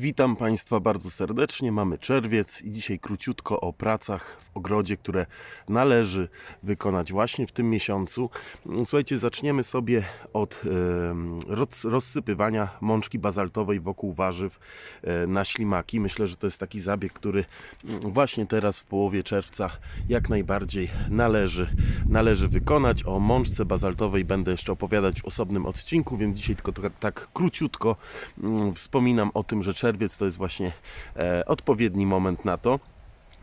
Witam Państwa bardzo serdecznie. Mamy czerwiec i dzisiaj króciutko o pracach w ogrodzie, które należy wykonać właśnie w tym miesiącu. Słuchajcie, zaczniemy sobie od rozsypywania mączki bazaltowej wokół warzyw e, na ślimaki. Myślę, że to jest taki zabieg, który właśnie teraz w połowie czerwca jak najbardziej należy, należy wykonać. O mączce bazaltowej będę jeszcze opowiadać w osobnym odcinku, więc dzisiaj tylko tak, tak króciutko mm, wspominam o tym, że czerwiec to jest właśnie e, odpowiedni moment na to.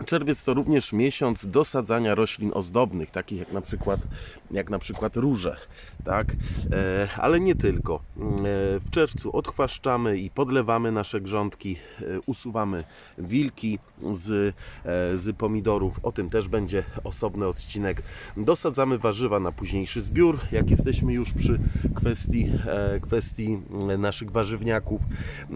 Czerwiec to również miesiąc dosadzania roślin ozdobnych, takich jak na przykład, jak na przykład róże, tak? E, ale nie tylko. E, w czerwcu odchwaszczamy i podlewamy nasze grządki, e, usuwamy wilki z, z pomidorów, o tym też będzie osobny odcinek. Dosadzamy warzywa na późniejszy zbiór, jak jesteśmy już przy kwestii, kwestii mm, naszych warzywniaków. E,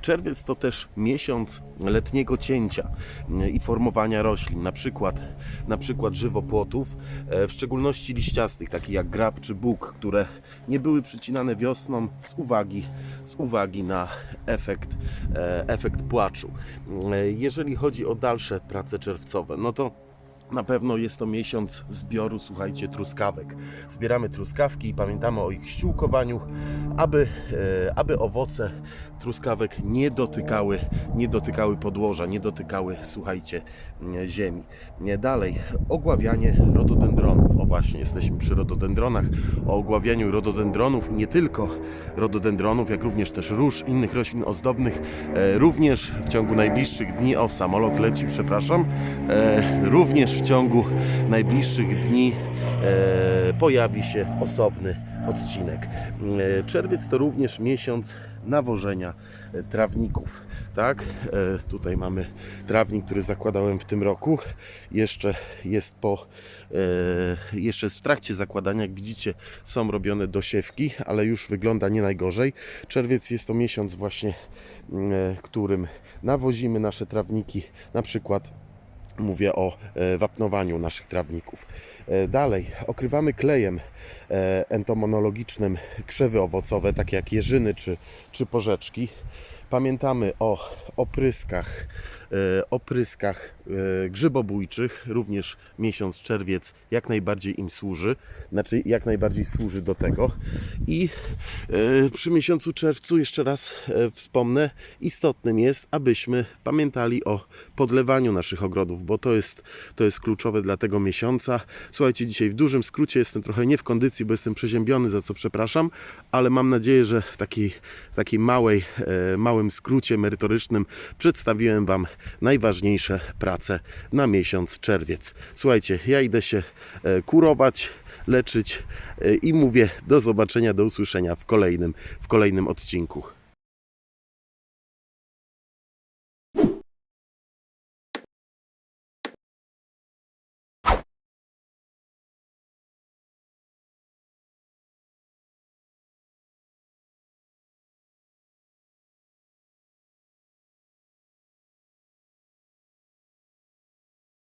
Czerwiec to też miesiąc letniego cięcia mm, i formowania roślin, na przykład, na przykład żywopłotów, e, w szczególności liściastych, takich jak grab czy bóg, które nie były przycinane wiosną z uwagi, z uwagi na efekt, e, efekt płaczu. E, Jeżeli chodzi o dalsze prace czerwcowe, no to na pewno jest to miesiąc zbioru, słuchajcie, truskawek. Zbieramy truskawki i pamiętamy o ich ściółkowaniu, aby, e, aby owoce truskawek nie dotykały, nie dotykały podłoża, nie dotykały, słuchajcie, ziemi. Nie, Dalej, ogławianie rododendronów. O właśnie, jesteśmy przy rododendronach. O ogławianiu rododendronów nie tylko rododendronów, jak również też róż, innych roślin ozdobnych. E, Również w ciągu najbliższych dni, o samolot leci, przepraszam, e, również w ciągu najbliższych dni e, pojawi się osobny odcinek. E, Czerwiec to również miesiąc nawożenia e, trawników. Tak, tutaj mamy trawnik, który zakładałem w tym roku. Jeszcze jest po, jeszcze jest w trakcie zakładania. Jak widzicie, są robione dosiewki, ale już wygląda nie najgorzej. Czerwiec jest to miesiąc właśnie, którym nawozimy nasze trawniki, na przykład Mówię o e, wapnowaniu naszych trawników. E, Dalej, okrywamy klejem e, entomonologicznym krzewy owocowe, takie jak jeżyny czy, czy porzeczki. Pamiętamy o opryskach, e, opryskach e, grzybobójczych. Również miesiąc czerwiec jak najbardziej im służy. Znaczy, jak najbardziej służy do tego. I e, przy miesiącu czerwcu, jeszcze raz wspomnę, istotnym jest, abyśmy pamiętali o podlewaniu naszych ogrodów, bo to jest, to jest kluczowe dla tego miesiąca. Słuchajcie, dzisiaj w dużym skrócie jestem trochę nie w kondycji, bo jestem przeziębiony, za co przepraszam, ale mam nadzieję, że w takiej, takiej małej, e, małym skrócie merytorycznym przedstawiłem Wam najważniejsze prace na miesiąc czerwiec. Słuchajcie, ja idę się e, kurować, leczyć e, i mówię do zobaczenia, do usłyszenia w kolejnym, w kolejnym odcinku.